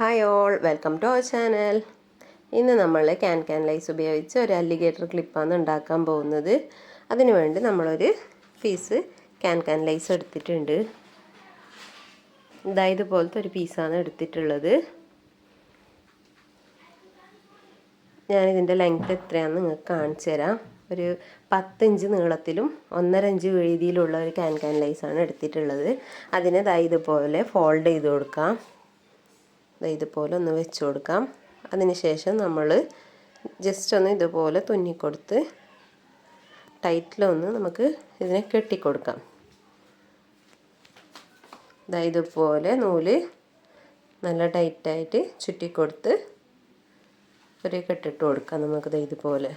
Hi all welcome to our channel ഇന്ന് നമ്മൾ can can lies ഉപയോഗിച്ച് ഒരു അല്ലിഗേറ്റർ ക്ലിപ്പാണ് ഉണ്ടാക്കാൻ പോകുന്നത്. അതിനുവേണ്ടി നമ്മളൊരു പീസ് ക്യാൻ ക്യാൻ ലൈസ് എടുത്തിട്ടുണ്ട്. ഇതാ ഇതുപോലത്തെ ഒരു പീസാണ് എടുത്തിട്ടുള്ളത്. ഞാനിതിന്റെ ലെങ്ത് എത്രയാണെന്ന് നിങ്ങൾക്ക് കാണിച്ചു തരാം. ഒരു പത്തിഞ്ച് നീളത്തിലും ഒന്നര ഇഞ്ച് വീതിയിലുള്ള ഒരു ക്യാൻ ക്യാൻ ലൈസാണ് എടുത്തിട്ടുള്ളത്. അതിനെ ഇതാ ഇതുപോലെ ഫോൾഡ് ചെയ്ത് കൊടുക്കാം. ഇതുപോലെ ഒന്ന് വെച്ച് കൊടുക്കാം. അതിനുശേഷം നമ്മൾ ജസ്റ്റ് ഒന്ന് ഇതുപോലെ തുന്നിക്കൊടുത്ത് ടൈറ്റിലൊന്ന് നമുക്ക് ഇതിനെ കെട്ടിക്കൊടുക്കാം. ഇതാ ഇതുപോലെ നൂൽ നല്ല ടൈറ്റായിട്ട് ചുറ്റിക്കൊടുത്ത് ഒരു കെട്ടിട്ട് കൊടുക്കാം നമുക്കിത് ഇതുപോലെ.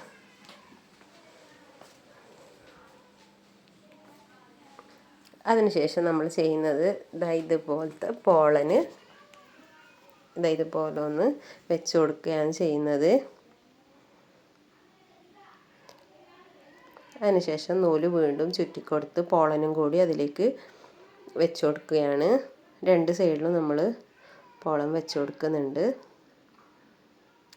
അതിനുശേഷം നമ്മൾ ചെയ്യുന്നത് ഇതാ ഇതുപോലത്തെ പോളന് ഇതാ ഇതുപോലെ ഒന്ന് വെച്ച് കൊടുക്കുകയാണ് ചെയ്യുന്നത്. അതിനുശേഷം നൂൽ വീണ്ടും ചുറ്റിക്കൊടുത്ത് പോളനും കൂടി അതിലേക്ക് വെച്ച് കൊടുക്കുകയാണ്. രണ്ട് സൈഡിലും നമ്മൾ പോളം വെച്ച് കൊടുക്കുന്നുണ്ട്.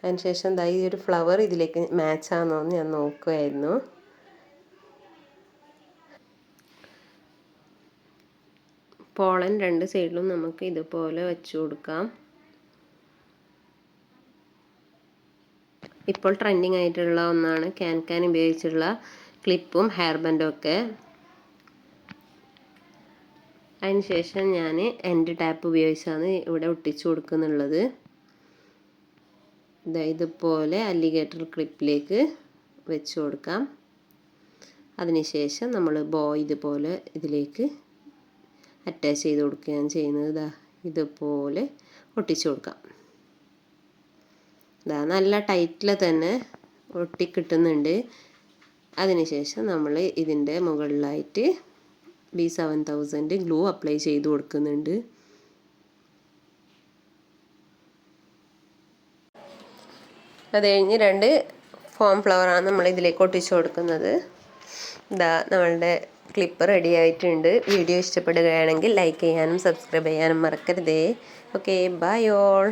അതിനുശേഷം എന്താ ഈ ഒരു ഫ്ലവർ ഇതിലേക്ക് മാച്ച് ആണോ എന്ന് ഞാൻ നോക്കുമായിരുന്നു പോളൻ രണ്ട് സൈഡിലും നമുക്ക് ഇതുപോലെ വെച്ച് കൊടുക്കാം. ഇപ്പോൾ ട്രെൻഡിങ് ആയിട്ടുള്ള ഒന്നാണ് ക്യാൻ ക്യാൻ ഉപയോഗിച്ചുള്ള ക്ലിപ്പും ഹെയർ ബൻഡും ഒക്കെ. അതിനുശേഷം ഞാൻ എന്റെ ടാപ്പ് ഉപയോഗിച്ചാണ് ഇവിടെ ഒട്ടിച്ചു കൊടുക്കുന്നുള്ളത്. ഇതുപോലെ അല്ലിഗേറ്റർ ക്ലിപ്പിലേക്ക് വെച്ച് കൊടുക്കാം. അതിനുശേഷം നമ്മൾ ബോ ഇതുപോലെ ഇതിലേക്ക് അറ്റാച്ച് ചെയ്ത് കൊടുക്കുകയാണ് ചെയ്യുന്നത്. ഇതാ ഇതുപോലെ ഒട്ടിച്ചു കൊടുക്കാം. ഇതാ നല്ല ടൈറ്റിൽ തന്നെ ഒട്ടിക്കിട്ടുന്നുണ്ട് അതിനുശേഷം നമ്മൾ ഇതിന്റെ മുകളിലായിട്ട് B seven thousand glue apply ചെയ്ത് കൊടുക്കുന്നുണ്ട്. അത് കഴിഞ്ഞ് രണ്ട് ഫോം ഫ്ലവറാണ് നമ്മൾ ഇതിലേക്ക് ഒട്ടിച്ചു കൊടുക്കുന്നത്. ഇതാ നമ്മളുടെ ക്ലിപ്പ് റെഡി ആയിട്ടുണ്ട്. വീഡിയോ ഇഷ്ടപ്പെടുകയാണെങ്കിൽ ലൈക്ക് ചെയ്യാനും സബ്സ്ക്രൈബ് ചെയ്യാനും മറക്കരുതേ. Okay bye all